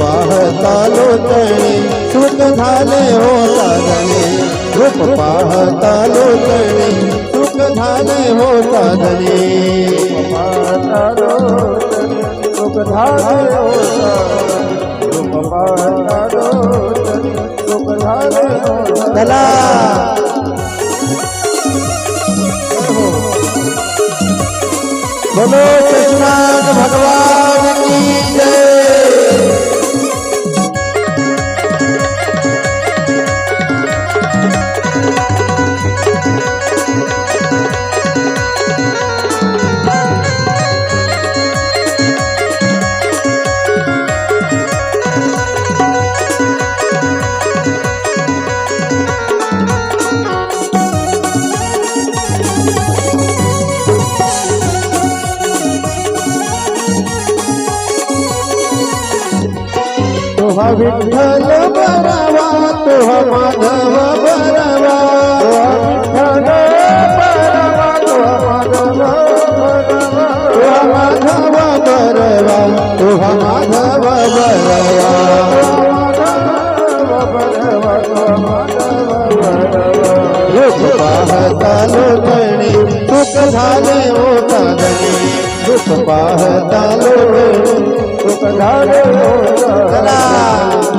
पाहता लोटणे सुख झाले हो साधने रूप पाहता लोटणे सुख झाले हो साधने पाहता लोटणे सुख झाले हो साधने. रूप पाहता लोटणे सुख झाले हो साधने. चला बोलो कृष्णान भगवान विठ्ठल बरावा तोहा माधव बरावा विठ्ठल परवा तुझा माधव परवा. तोहा माधव बरवा तोहा माधव बरवा रूप सुख झाले होता साधने पाहता लोणी चला.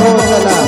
हो चला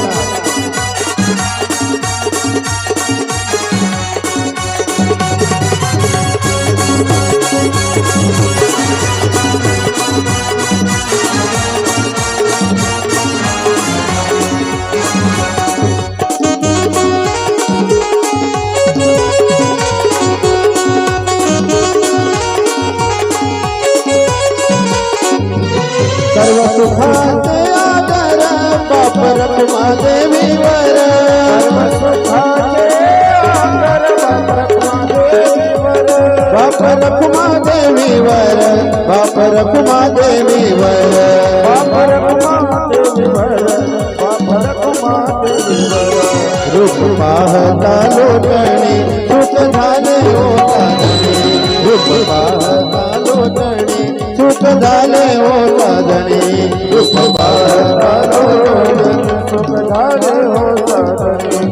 लोटणे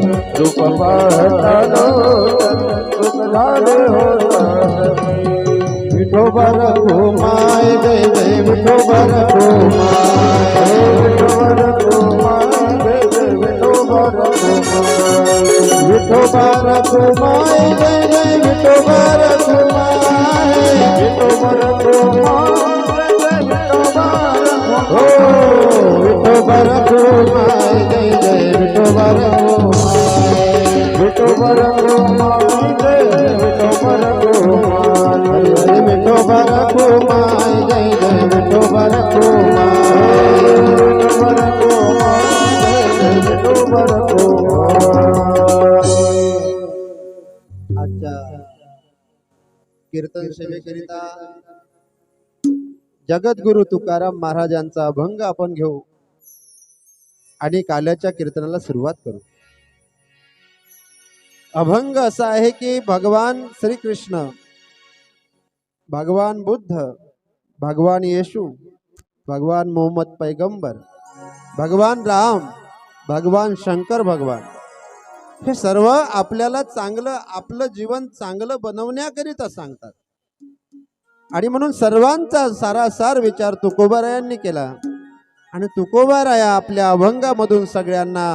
विठोबर माय जय जय विठोबर विठोबर माय जय जय विठोबर माय हो विठोबर माय जय जय विठोबर जय विठोबर माय जय जय विठोबर आजच्या कीर्तन सेवेकरिता जगद्गुरु तुकाराम महाराजांचा अभंग आपण घेऊ. आणि काल्याच्या कीर्तनाला सुरुवात करू. अभंग असा आहे की भगवान श्रीकृष्ण भगवान बुद्ध भगवान येशू भगवान मोहम्मद पैगंबर भगवान राम भगवान शंकर भगवान. हे सर्व आपल्याला चांगलं आपलं जीवन चांगलं बनवण्याकरिता सांगतात. आणि म्हणून सर्वांचा सारासार विचार तुकोबारायांनी केला. आणि तुकोबाराया आपल्या अभंगामधून सगळ्यांना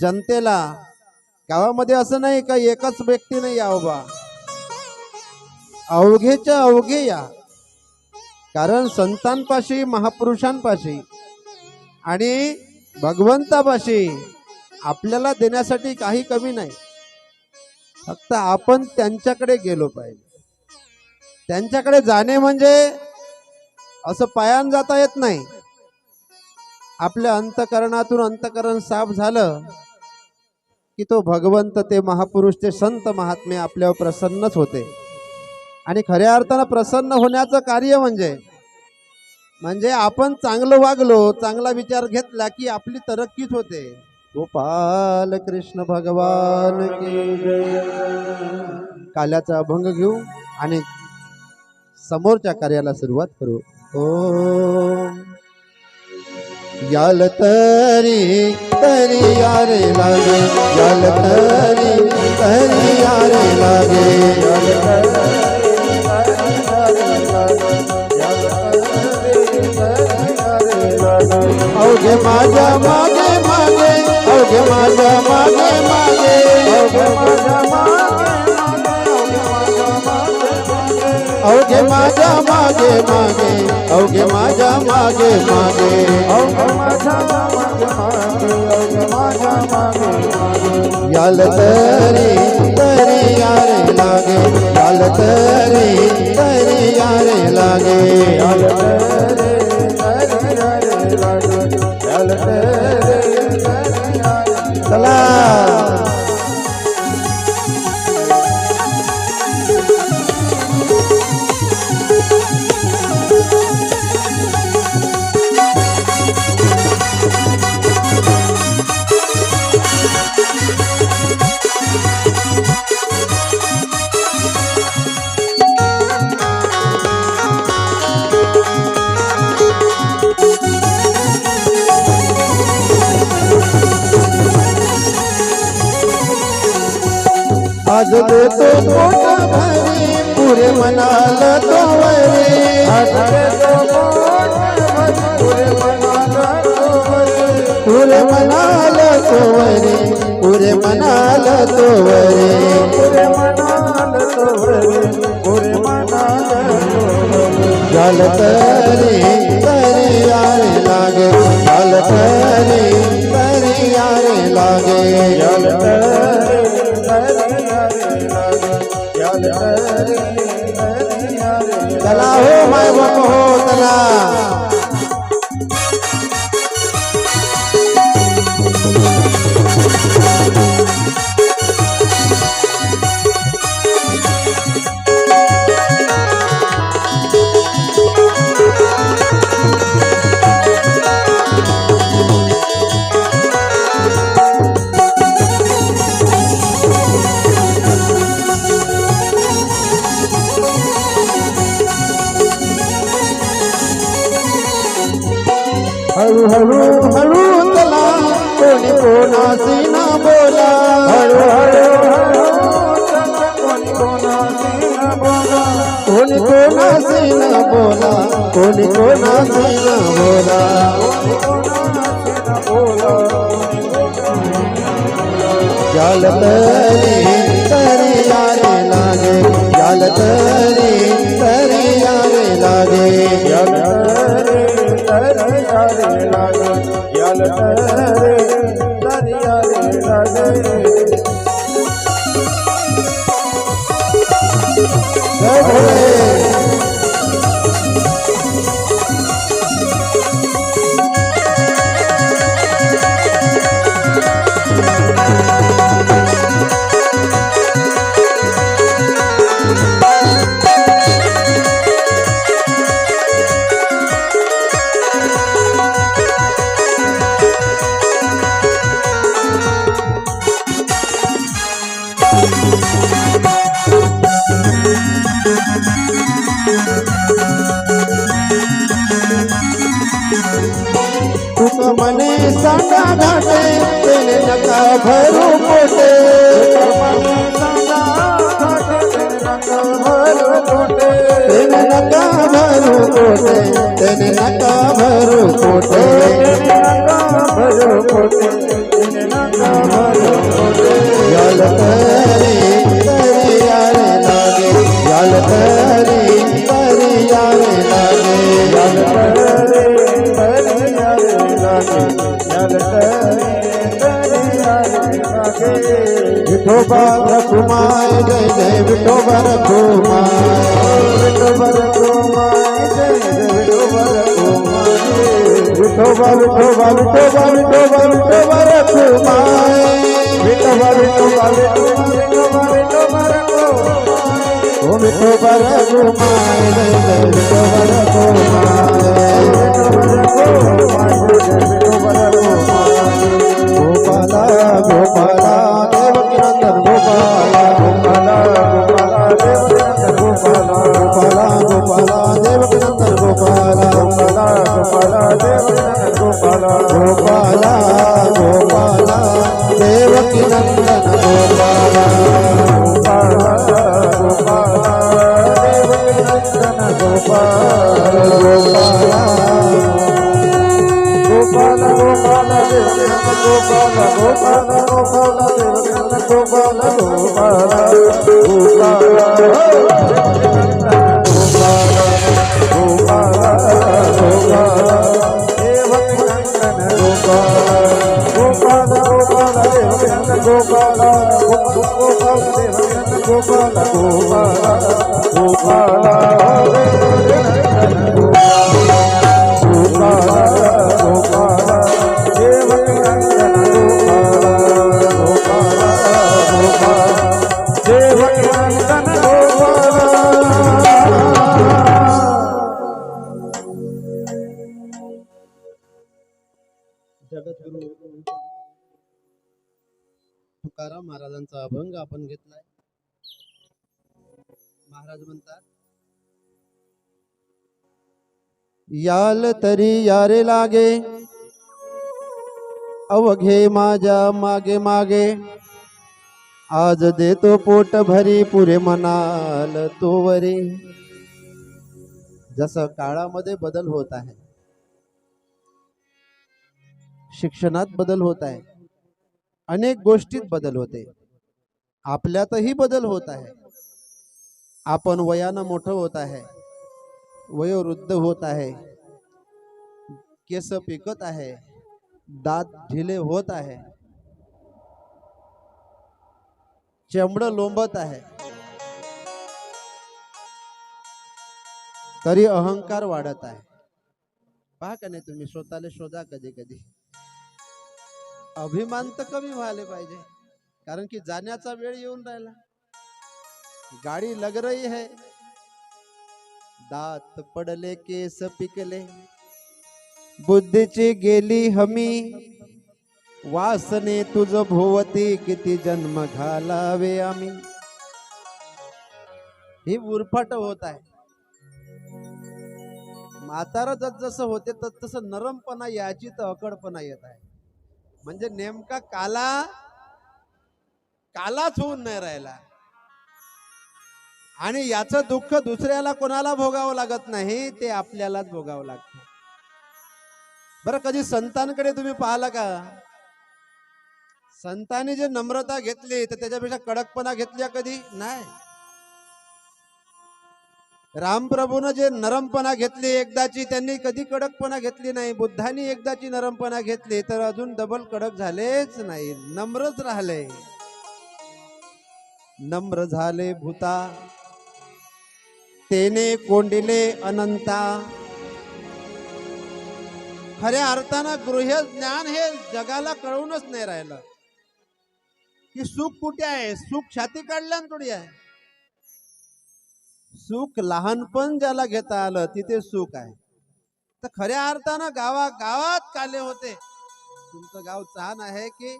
जनतेला गावामध्ये असं नाही का एकच व्यक्तीने या उभा अवघेच्या अवघे या. कारण संतांपाशी महापुरुषांपाशी आणि भगवंतापाशी आपल्याला देण्यासाठी काही कमी नाही. फक्त आपण त्यांच्याकडे गेलो पाहिजे. त्यांच्याकडे जाणे म्हणजे असं पायान जाता येत नाही. आपल्या अंतकरणातून अंतकरण साफ झालं की तो भगवंत ते महापुरुष ते संत महात्मे आपल्यावर प्रसन्नच होते. आणि खऱ्या अर्थानं प्रसन्न होण्याचं कार्य म्हणजे म्हणजे आपण चांगलं वागलो चांगला विचार घेतला की आपली तरक्कीच होते. गोपाल कृष्ण भगवान काल्याचा अभंग घेऊ आणि समोरच्या कार्याला सुरुवात करू. ओ याल तरी तरी यारे लागे. याल तरी तरी यारे लागे. अवघे माझ्या मागे मागे अवघे माझ्या मागे मागे अवघे माझ्या मागे. मागे अवघे माझ्या मागे मागे. याल तरी तरी यारे लागे. याल तरी तरी यारे लागे. चला. आज देतो पोट भरी पुरे मनाल तो वरे. आज देतो पुरे मनाल तो वरे. पुरे मनाल तो वरी. झाल तरी तरी यारे लागे. झाल तरी तरी यारे लागे. चला हो माय बाप हो चला. दरिया रे लागे तेने नका नका भरू कोटे त्याने नका भरू विठोबा ओ महाराज म्हणतात याल तरी यारे लागे अवघे माझ्या मागे मागे. आज देतो पोट भरी पुरे म्हणाल तो वरी जसं काळामध्ये बदल होत आहे शिक्षणात बदल होत आहे अनेक गोष्टीत बदल होते. आपल्यातही बदल होत आहे. आपण वयानं मोठं होत आहे. वयोवृद्ध होत आहे. केस पिकत आहे. दात ढिले होत आहे. चेंबड लोंबत आहे. तरी अहंकार वाढत आहे. पहा का नाही तुम्ही स्वतःला शोधा कधी कधी अभिमान तर कमी व्हायला पाहिजे. कारण की जाण्याचा वेळ येऊन राहिला. गाडी लग रही है। दात पडले केस पिकले बुद्धीची गेली हमी। वासने तुझ भोवती किती जन्म घालावे आम्ही। ही उरफाट होत आहे। म्हातारा जस जसं होते तस तसं नरमपणा याची तर अकडपणा येत आहे. म्हणजे नेमका काला कालाच होऊन नाही राहिला. आणि याचं दुःख दुसऱ्याला कोणाला भोगावं लागत नाही ते आपल्यालाच भोगावं लागतं. बरं कधी संतांकडे तुम्ही पाहला का? संतांनी जे नम्रता घेतली तर त्याच्यापेक्षा कडकपणा घेतल्या कधी? नाही. रामप्रभूनं जे नरमपणा घेतली एकदाची त्यांनी कधी कडकपणा घेतली नाही. बुद्धांनी एकदाची नरमपणा घेतली तर अजून डबल कडक झालेच नाही. नम्रच राहिले. नम्र झाले भूता. तेने कोंडिले अनंता. खऱ्या अर्थानं गृह ज्ञान हे जगाला कळूनच नाही राहिलं. की सुख कुठे आहे? सुख छाती काढल्यान थोडी आहे. सुख लहानपण ज्याला घेता आलं तिथे सुख आहे. तर खऱ्या अर्थानं गावा गावात काले होते. तुमचं गाव छान आहे की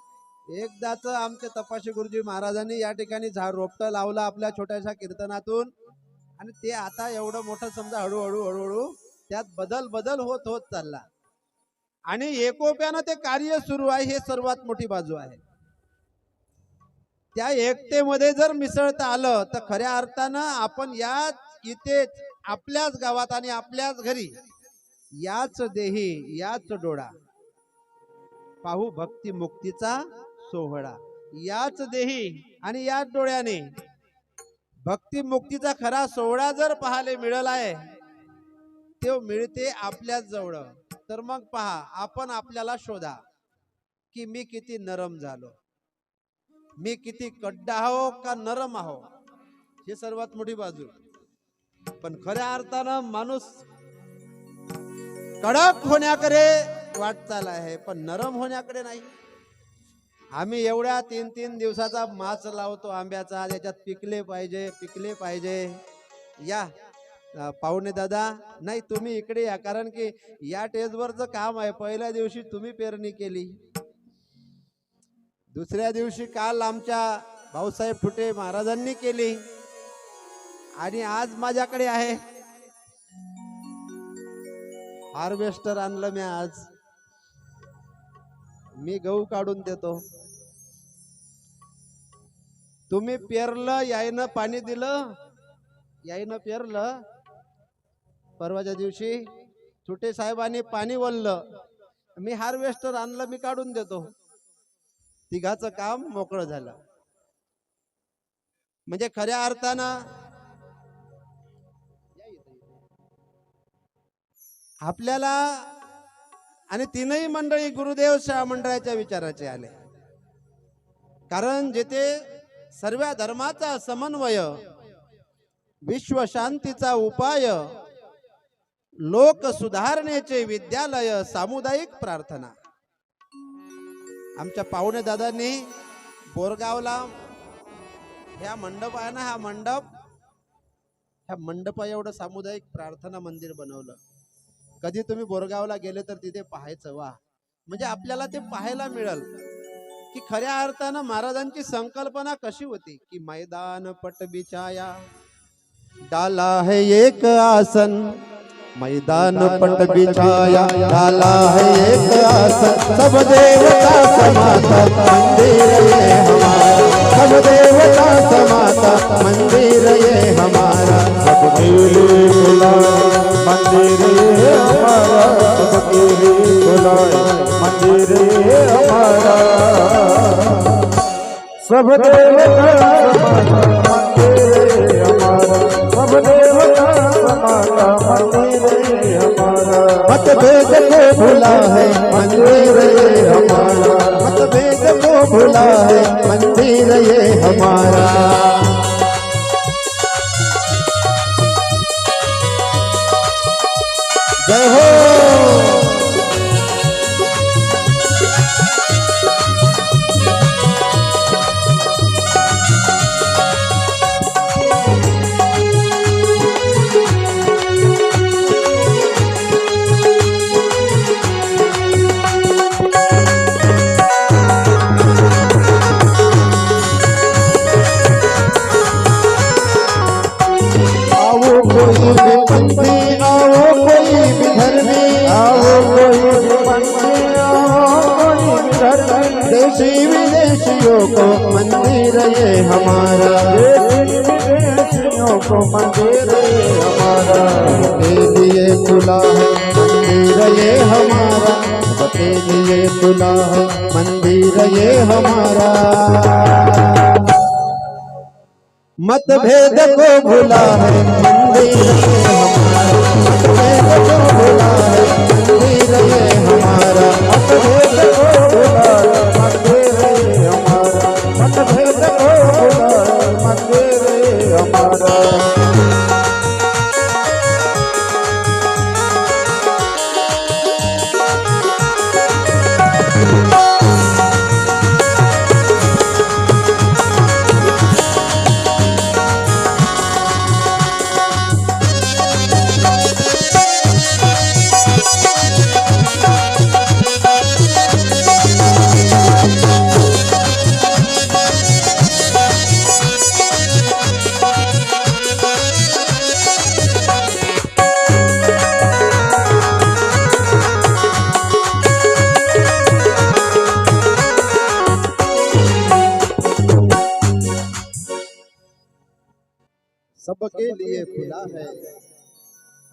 एकदाच आमचे तपाशी गुरुजी महाराजांनी या ठिकाणी झाड रोपटं लावलं आपल्या छोट्याशा कीर्तनातून. आणि ते आता एवढं मोठं समजा हळूहळू हळूहळू त्यात बदल बदल होत होत चालला. आणि एकोप्यानं ते कार्य सुरू आहे हे सर्वात मोठी बाजू आहे. त्या एकतेमध्ये जर मिसळता आलं तर खऱ्या अर्थानं आपण याच इथेच आपल्याच गावात आणि आपल्याच घरी याच देही याच डोळा पाहू भक्ती मुक्तीचा सोहळा. याच देही आणि याच डोळ्याने भक्ती मुक्तीचा खरा सोहळा जर पाहायला मिळाला आहे तो मिळते आपल्याच जवळ तर मग पहा आपण आपल्याला शोधा की मी किती नरम झालो. मी किती कड्डा आहो का नरम आहो? ही सर्वात मोठी बाजू. पण खऱ्या अर्थानं माणूस कडक होण्याकडे वाटचाल आहे पण नरम होण्याकडे नाही. आम्ही एवढ्या तीन तीन दिवसाचा माच लावतो आंब्याचा त्याच्यात पिकले पाहिजे पिकले पाहिजे. या पाहुणे दादा नाही तुम्ही इकडे या कारण की या टेजवरचं काम आहे. पहिल्या दिवशी तुम्ही पेरणी केली. दुसऱ्या दिवशी काल आमच्या भाऊसाहेब फुटे महाराजांनी केली. आणि आज माझ्याकडे आहे. हार्वेस्टर आणलं मी आज. मी गहू काढून देतो. तुम्ही पेरलं यायनं पाणी दिलं यायनं पेरलं. परवाच्या दिवशी छोटे साहेबांनी पाणी वललं मी हार्वेस्टर आणलं मी काढून देतो. तिघाचं काम मोकळं झालं. म्हणजे खऱ्या अर्थानं आपल्याला आणि तीनही मंडळी गुरुदेव शाह मंडळाच्या विचाराचे आले. कारण जेथे सर्व धर्माचा समन्वय विश्व शांतीचा उपाय लोक सुधारणेचे विद्यालय सामुदायिक प्रार्थना. आमच्या पाहुणे दादांनी बोरगावला ह्या मंडप आहे ना हा मंडप ह्या मंडपा एवढं सामुदायिक प्रार्थना मंदिर बनवलं. कधी तुम्ही बोरगावला गेले तर तिथे पाहायचं वा. म्हणजे आपल्याला ते पाहायला मिळेल. की खऱ्या अर्थानं महाराजांची संकल्पना कशी होती? की मैदान पट बिछाया डाला है एक आसन. मैदान पट बिछाया डाला है एक आसन. सब देवता समाता मंदिर ये हमारा. सब देवता समाता मंदिर ये हमारा. लिए बुलाए मंदिर हमारा सबके लिए बुलाए मंदिर हमारा। सब देवता मंदिर हमारा सब देवता समाता मंदिर हमारा मतभेद को भुला है मंदिर ये हमारा मतभेद को भुला है मंदिर ये हमारा। जय मतभेद को भुला है।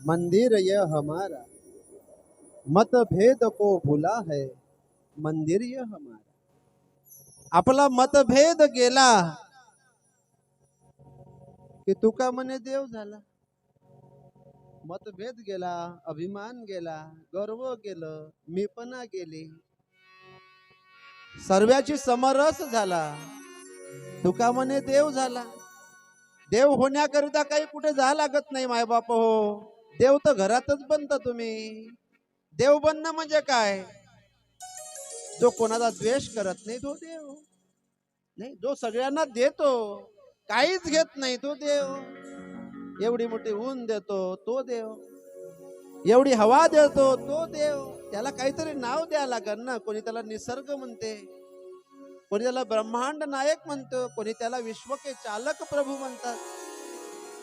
मंदिर ये हमारा। मतभेद को भुला है। मंदिर ये हमारा। आपला मतभेद गेला। की तुका म्हणे देव झाला। मतभेद गेला अभिमान गेला गर्व गेलं मीपणा गेली। सर्वाची समरस झाला। तुका म्हणे देव झाला। देव होण्याकरिता काही कुठे जा लागत नाही मायबाप हो. देव तर घरातच बनता तुम्ही. देव बनणं म्हणजे काय? जो कोणाचा द्वेष करत नाही तो देव. नाही जो सगळ्यांना देतो काहीच घेत नाही तो देव. एवढी मोठी ऊन देतो तो देव. एवढी हवा देतो तो देव. त्याला काहीतरी नाव द्या लागन ना कोणी त्याला निसर्ग म्हणते. कोणी त्याला ब्रह्मांड नायक म्हणतो कोणी त्याला विश्व के चालक प्रभू म्हणतात.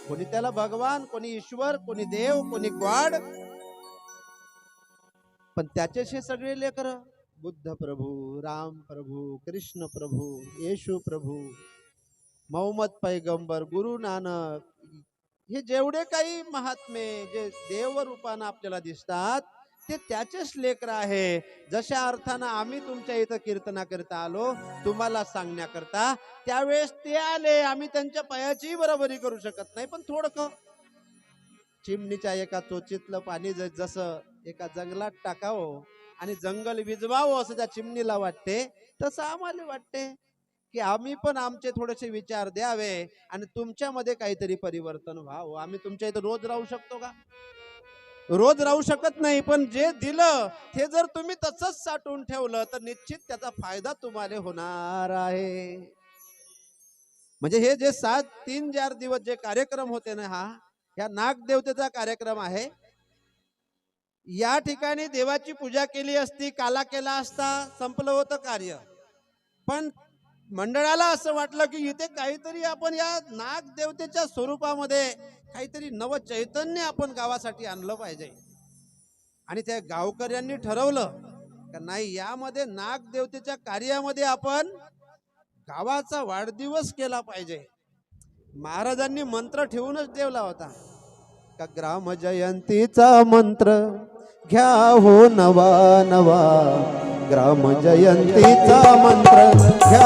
कोणी त्याला भगवान कोणी ईश्वर कोणी देव कोणी ग्वाड पण त्याच्याशी सगळे लेकर बुद्ध प्रभू राम प्रभू कृष्ण प्रभू येशू प्रभू मोहम्मद पैगंबर गुरु नानक हे जेवढे काही महात्मे जे देव रूपानं आपल्याला दिसतात ते त्याचेच लेकर आहे. जशा अर्थानं आम्ही तुमच्या इथं कीर्तनाकरिता आलो तुम्हाला सांगण्याकरता त्यावेळेस ते आले. आम्ही त्यांच्या पायाची बरोबरी करू शकत नाही पण थोडक. चिमणीच्या एका चोचीतलं पाणी जसं एका जंगलात टाकावं आणि जंगल विजवावं असं त्या चिमणीला वाटते तसं आम्हाला वाटते की आम्ही पण आमचे थोडेसे विचार द्यावे आणि तुमच्यामध्ये काहीतरी परिवर्तन व्हावं. आम्ही तुमच्या इथं रोज राहू शकतो का? रोज राहू शकत नाही पण जे दिलं ते जर तुम्ही तसंच साठवून ठेवलं तर निश्चित त्याचा फायदा तुम्हाला होणार आहे. म्हणजे हे जे सात तीन चार दिवस जे कार्यक्रम होते ना हा ह्या नागदेवतेचा कार्यक्रम आहे. या ठिकाणी देवाची पूजा केली असती काला केला असता संपलं होतं कार्य. पण मंडळाला असं वाटलं की इथे काहीतरी आपण या नागदेवतेच्या स्वरूपामध्ये काहीतरी नव चैतन्य आपण गावासाठी आणलं पाहिजे. आणि त्या गावकऱ्यांनी ठरवलं का नाही यामध्ये नागदेवतेच्या कार्यामध्ये आपण गावाचा वाढदिवस केला पाहिजे. महाराजांनी मंत्र ठेवूनच ठेवला होता. का ग्राम जयंतीचा मंत्र घ्या हो नवा नवा. ग्राम जयंतीचा मंत्र घ्या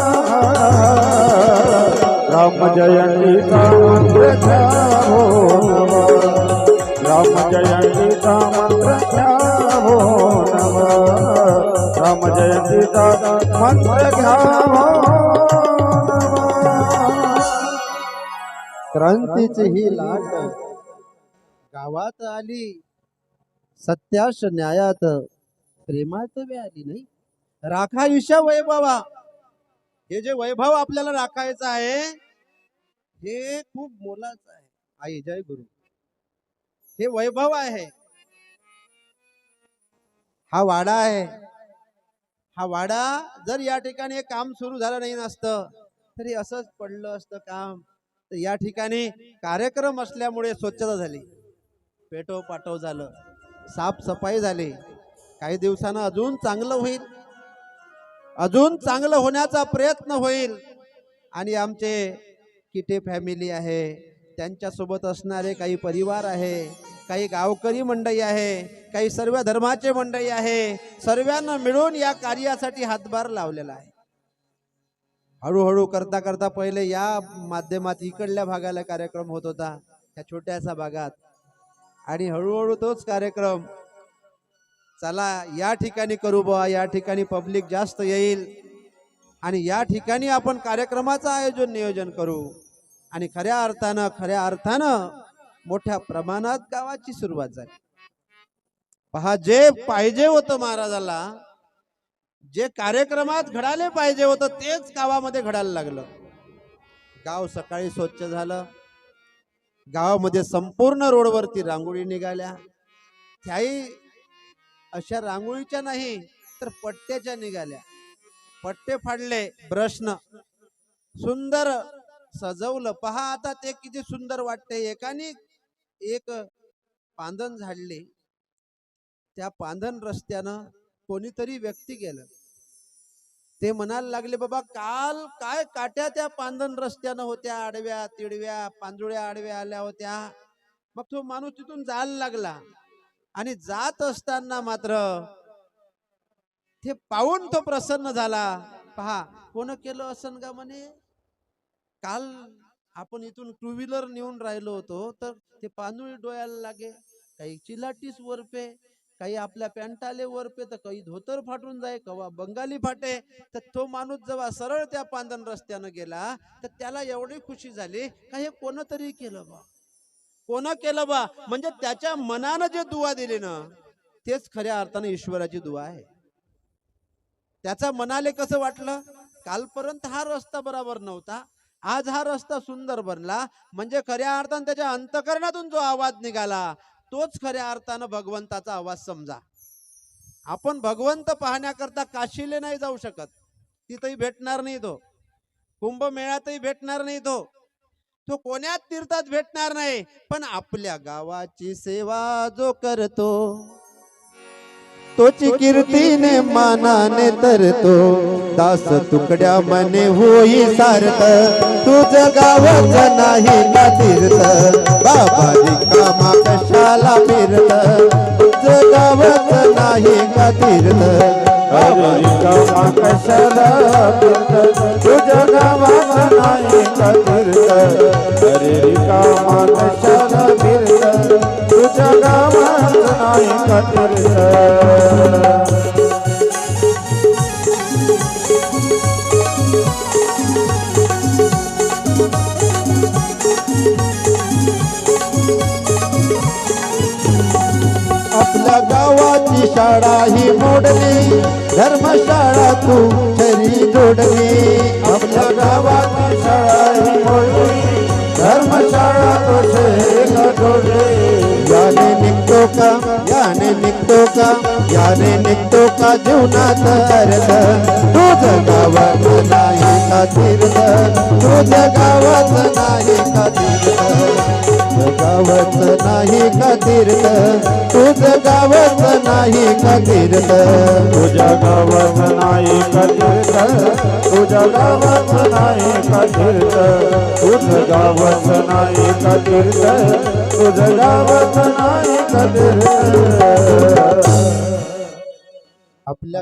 राम जयंतीचा मंत्र हो राम जयंतीचा मंत्र हो नम राम जयंतीचा मंत्र घ्या क्रांतीची ही लाट गावात आली. सत्याश न्यायात प्रेमात बी आली नाही. राखा वैभवा. हे जे वैभव आपल्याला राखायचं आहे हे खूप मोलाचं आहे. आई जय गुरु. हे वैभव आहे. हा वाडा आहे. हा वाडा जर या ठिकाणी हे काम सुरू झालं नाही नसतं तरी असंच पडलं असतं काम. तर या ठिकाणी कार्यक्रम असल्यामुळे स्वच्छता झाली. पेटो पाटो झालं. साफसफाई झाली. काही दिवसानं अजून चांगलं होईल. अजून चांगलं होण्याचा प्रयत्न होईल. आणि आमचे किटे फॅमिली आहे. त्यांच्यासोबत असणारे काही परिवार आहे. काही गावकरी मंडळी आहे. काही सर्व धर्माचे मंडळी आहे. सर्वांना मिळून या कार्यासाठी हातभार लावलेला आहे. हळूहळू करता करता पहिले या माध्यमात इकडल्या भागाला कार्यक्रम होत होता. या छोट्याशा भागात. आणि हळूहळू तोच कार्यक्रम. चला या ठिकाणी करू बुवा. या ठिकाणी पब्लिक जास्त येईल. आणि या ठिकाणी आपण कार्यक्रमाचं आयोजन नियोजन करू. आणि खऱ्या अर्थानं खऱ्या अर्थानं मोठ्या प्रमाणात गावाची सुरुवात झाली. पहा जे पाहिजे होतं महाराजाला जे कार्यक्रमात घडाले पाहिजे होतं तेच गावामध्ये घडायला लागलं. गाव सकाळी स्वच्छ झालं. गावामध्ये संपूर्ण रोडवरती रांगोळी निघाल्या. त्याही अशा रांगोळीच्या नाही तर पट्ट्याच्या निघाल्या. पट्टे फाडले प्रश्न. सुंदर सजवलं. पहा आता ते किती सुंदर वाटते एकाने एक पांधन झाडले. त्या पांधन रस्त्यानं कोणीतरी व्यक्ती गेलं. ते म्हणायला लागले बाबा काल काय काट्या त्या पांधन रस्त्यानं होत्या आडव्या तिडव्या पांजुळ्या आडव्या आल्या होत्या. मग तो माणूस तिथून जायला लागला. आणि जात असताना मात्र ते पाहून तो प्रसन्न झाला. पहा कोण केलं असन का म्हणे? काल आपण इथून टू व्हीलर नेऊन राहिलो होतो तर ते पानुळी डोळ्याला लागे. काही चिलाटीस वरपे काही आपल्या पॅन्टाले वरपे तर काही धोतर फाटून जाय कवा बंगाली फाटे. तर तो माणूस जेव्हा सरळ त्या पांदन रस्त्यानं गेला तर त्याला एवढी खुशी झाली का हे कोणतरी केलं बा? कोण केलं बा? म्हणजे त्याच्या मनानं जे दुवा दिली ना तेच खऱ्या अर्थाने ईश्वराची दुवा आहे. त्याचा मनाले कसं वाटलं? कालपर्यंत हा रस्ता बरोबर नव्हता. आज हा रस्ता सुंदर बनला. म्हणजे खऱ्या अर्थानं त्याच्या अंतकरणातून जो आवाज निघाला तोच खऱ्या अर्थानं भगवंताचा आवाज समजा. आपण भगवंत पाहण्याकरता काशीले नाही जाऊ शकत. तिथंही भेटणार नाही तो. कुंभमेळ्यातही भेटणार नाही तो. तो कोण्यात तीर्थात भेटणार नाही. पण आपल्या गावाची सेवा जो करतो तोची कीर्तीने मानाने तरतो. दास तुकड्या मने होई सारत. तुझ गावच नाही ना तीर्थ. बाबा रिकामा कशाला फिरत? तुझ गावच नाही का तीर्थ. बाबा रिकामा कशाला फिरत? तुझ गावात नाही का तीर्थ. अरे रिकामा कशाला तुझ्या गावात नाही का आपल्या गावाची शाळा ही मोडली धर्मशाळा तू तरी जोडली. आपल्या गावाची शाळा ही मोडली धर्मशाळा निघतो का याने निघतो का याने निघतो का जीवनात अर्थ तुझ गावात नाही का तीर्थ? तुझ गावात नाही का तीर्थ? तुझ गावात नाही का तीर्थ? तुझ गावात नाही का तीर्थ? तुझ्या गावात नाही का तीर्थ? तुझ्या गावात नाही का तीर्थ? तुझ गावात नाही का तीर्थ? नाही आपल्या